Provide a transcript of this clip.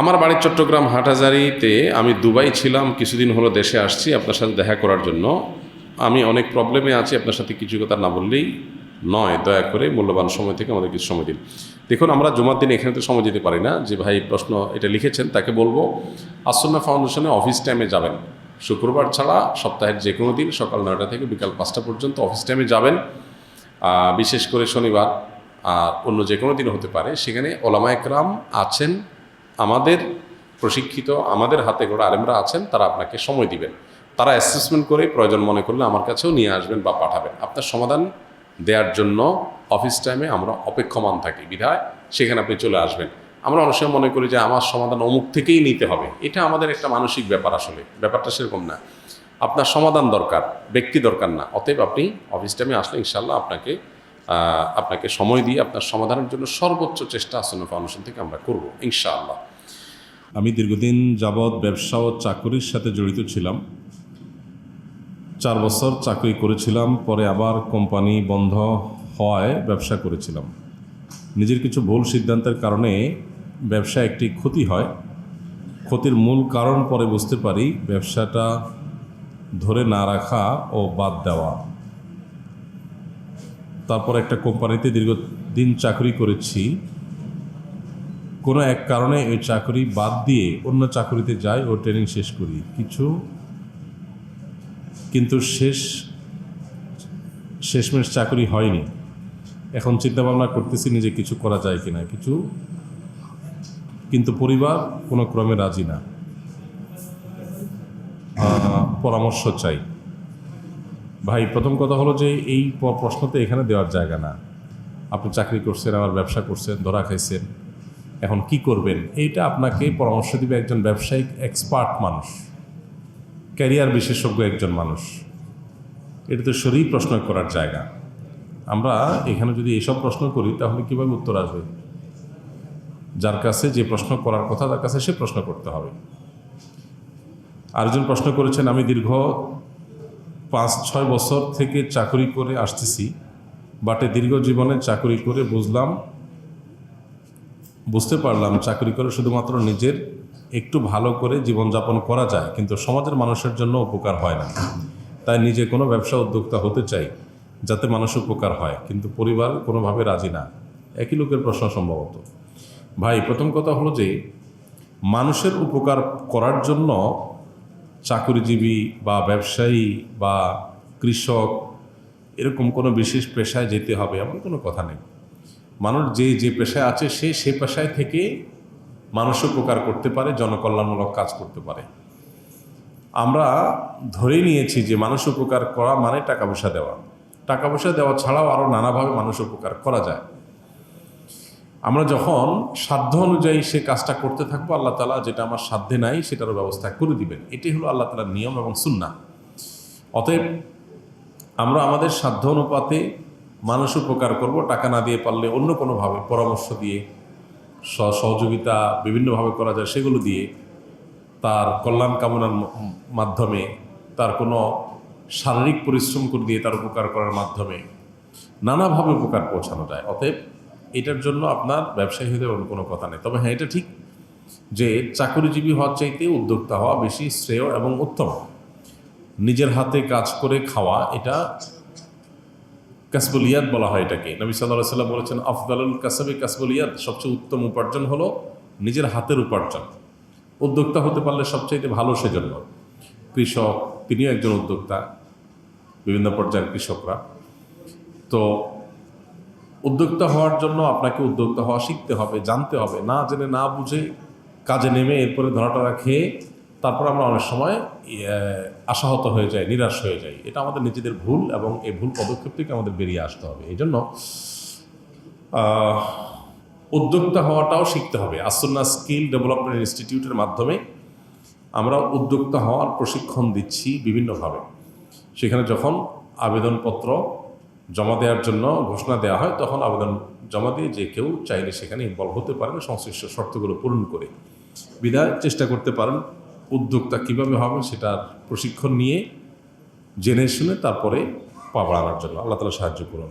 আমার বাড়ি চট্টগ্রাম হাটহাজারিতে আমি দুবাই ছিলাম, কিছুদিন হলো দেশে আসছি আপনার সাথে দেখা করার জন্য। আমি অনেক প্রবলেমে আছি, আপনার সাথে কিছু কথা না বললেই নয়, দয়া করে মূল্যবান সময় থেকে আমাদের কিছু সময় দিন। দেখুন, আমরা জমার দিন এখানে তো সময় দিতে পারি না, যে ভাই প্রশ্ন এটা লিখেছেন, তাকে বলব, আসন্না ফাউন্ডেশনে অফিস টাইমে যাবেন। শুক্রবার ছাড়া সপ্তাহের যে কোনো দিন সকাল নয়টা থেকে বিকাল পাঁচটা পর্যন্ত অফিস টাইমে যাবেন। বিশেষ করে শনিবার আর অন্য যে কোনো দিন হতে পারে। সেখানে ওলামা একরাম আছেন আমাদের প্রশিক্ষিত, আমাদের হাতে গোড়া আলেমরা আছেন, তারা আপনাকে সময় দিবেন। তারা অ্যাসেসমেন্ট করে প্রয়োজন মনে করলে আমার কাছেও নিয়ে আসবেন বা পাঠাবেন। আপনার সমাধান দেওয়ার জন্য অফিস টাইমে আমরা অপেক্ষমান থাকি, বিধায় সেখানে আপনি চলে আসবেন। আমরা অনেক মনে করি যে, আমার সমাধান অমুক থেকেই নিতে হবে। এটা আমাদের একটা মানসিক ব্যাপার আসলে। ব্যাপারটা সেরকম না। আপনার সমাধান দরকার, ব্যক্তি দরকার না। অতএব আপনি অফিস টাইমে আসলে ইনশাল্লাহ আপনাকে আপনাকে সময় দিয়ে আপনার সমাধানের জন্য সর্বোচ্চ চেষ্টা আসন্ন ফাউন্ডেশন থেকে আমরা করব, ইনশাআল্লাহ। আমি দীর্ঘদিন যাবৎ ব্যবসা ও চাকরির সাথে জড়িত ছিলাম। চার বছর চাকরি করেছিলাম, পরে আবার কোম্পানি বন্ধ হওয়ায় ব্যবসা করেছিলাম। নিজের কিছু ভুল সিদ্ধান্তের কারণে ব্যবসা একটি ক্ষতি হয়। ক্ষতির মূল কারণ পরে বুঝতে পারি, ব্যবসাটা ধরে না রাখা ও বাদ দেওয়া। তারপর একটা কোম্পানিতে দীর্ঘদিন চাকরি করেছি। কোনো এক কারণে ওই চাকরি বাদ দিয়ে অন্য চাকরিতে যাই ও ট্রেনিং শেষ করি। কিছু কিন্তু শেষ, শেষমেশ চাকরি হয়নি। এখন চিন্তা ভাবনা করতেছি নিজে কিছু করা যায় কিনা। কিছু কিন্তু পরিবার কোনো ক্রমে রাজি না। পরামর্শ চাই। ভাই, প্রথম কথা হলো যে এই প্রশ্নতে এখানে দেওয়ার জায়গা না। আপনি চাকরি করছেন, আবার ব্যবসা করছেন, ধরা খাইছেন। এখন কি করবেন? এইটা আপনাকে পরামর্শ দিবে একজন ব্যবসায়িক এক্সপার্ট মানুষ। ক্যারিয়ার বিশেষজ্ঞ একজন মানুষ। এটা তো সরিয়ে প্রশ্ন করার জায়গা। আমরা এখানে যদি এইসব প্রশ্ন করি, তাহলে কীভাবে উত্তর আসবে? যার কাছে যে প্রশ্ন করার কথা, তার কাছে সে প্রশ্ন করতে হবে। আরেকজন প্রশ্ন করেছেন, আমি দীর্ঘ পাঁচ, ছয় বছর থেকে চাকরি করে আসতেছি, বাটে দীর্ঘ জীবনে চাকরি করে বুঝলাম, বুঝতে পারলাম চাকরি করে শুধুমাত্র নিজের একটু ভালো করে জীবনযাপন করা যায়, কিন্তু সমাজের মানুষের জন্য উপকার হয় না। তাই নিজে কোনো ব্যবসা উদ্যোক্তা হতে চাই, যাতে মানুষ উপকার হয়, কিন্তু পরিবার কোনোভাবে রাজি না। একই লোকের প্রশ্ন সম্ভবত। ভাই, প্রথম কথা হলো যে, মানুষের উপকার করার জন্য চাকরিজীবী বা ব্যবসায়ী বা কৃষক, এরকম কোনো বিশেষ পেশায় যেতে হবে এমন কোনো কথা নেই। মানুষ যে যে পেশায় আছে সে সে পেশায় থেকে মানুষ উপকার করতে পারে, জনকল্যাণমূলক কাজ করতে পারে। আমরা ধরে নিয়েছি যে মানুষ উপকার করা মানে টাকা পয়সা দেওয়া। টাকা পয়সা দেওয়া ছাড়াও আরও নানাভাবে মানুষ উপকার করা যায়। আমরা যখন সাধ্য অনুযায়ী সে কাজটা করতে থাকব, আল্লাহ তালা যেটা আমার সাধ্যে নাই সেটারও ব্যবস্থা করে দিবেন। এটাই হলো আল্লাহ তালার নিয়ম এবং সুন্না অতএব আমরা আমাদের সাধ্য অনুপাতে মানুষ উপকার করব, টাকা না দিয়ে পারলে অন্য কোনোভাবে পরামর্শ দিয়ে সহযোগিতা বিভিন্নভাবে করা যায় সেগুলো দিয়ে তার কল্যাণ কামনার মাধ্যমে, তার কোনো শারীরিক পরিশ্রম করে দিয়ে তার উপকার করার মাধ্যমে নানাভাবে উপকার পৌঁছানো যায়। অতএব এটার জন্য আপনার ব্যবসায়ী হতে কোনো কথা নেই। তবে হ্যাঁ এটা ঠিক যে চাকরিজীবী হওয়ার চাইতে উদ্যোক্তা হওয়া বেশি শ্রেয় এবং উত্তম। নিজের হাতে কাজ করে খাওয়া, এটা কাসবুলিয়াদ বলা হয় এটাকে। নবী সাল্লাহ সাল্লাম বলেছেন, আফদালুল কাসাবি কাসবুলিয়াদ সবচেয়ে উত্তম উপার্জন হলো নিজের হাতের উপার্জন। উদ্যোক্তা হতে পারলে সবচাইতে ভালো সেজন্য। কৃষক, তিনিও একজন উদ্যোক্তা, বিভিন্ন পর্যায়ের কৃষকরা। তো উদ্যোক্তা হওয়ার জন্য আপনাকে উদ্যোক্তা হওয়া শিখতে হবে, জানতে হবে। না জেনে না বুঝে কাজে নেমে এরপরে ধরাটরা খেয়ে তারপর আমরা অনেক সময় আশাহত হয়ে যাই, নিরাশ হয়ে যাই। এটা আমাদের নিজেদের ভুল এবং এই ভুল পদক্ষেপ থেকে আমাদের বেরিয়ে আসতে হবে। এই জন্য উদ্যোক্তা হওয়াটাও শিখতে হবে। আসন্না স্কিল ডেভেলপমেন্ট ইনস্টিটিউটের মাধ্যমে আমরা উদ্যোক্তা হওয়ার প্রশিক্ষণ দিচ্ছি বিভিন্নভাবে। সেখানে যখন আবেদনপত্র জমা দেওয়ার জন্য ঘোষণা দেওয়া হয়, তখন আবেদন জমা দিয়ে যে কেউ চাইলে সেখানে ইনভলভ হতে পারেন, সংশ্লিষ্ট শর্তগুলো পূরণ করে। বিধায় চেষ্টা করতে পারেন, উদ্যোক্তা কীভাবে হবে সেটার প্রশিক্ষণ নিয়ে জেনে শুনে তারপরে পা বাড়ানোর জন্য। আল্লাহ তালা সাহায্য করুন।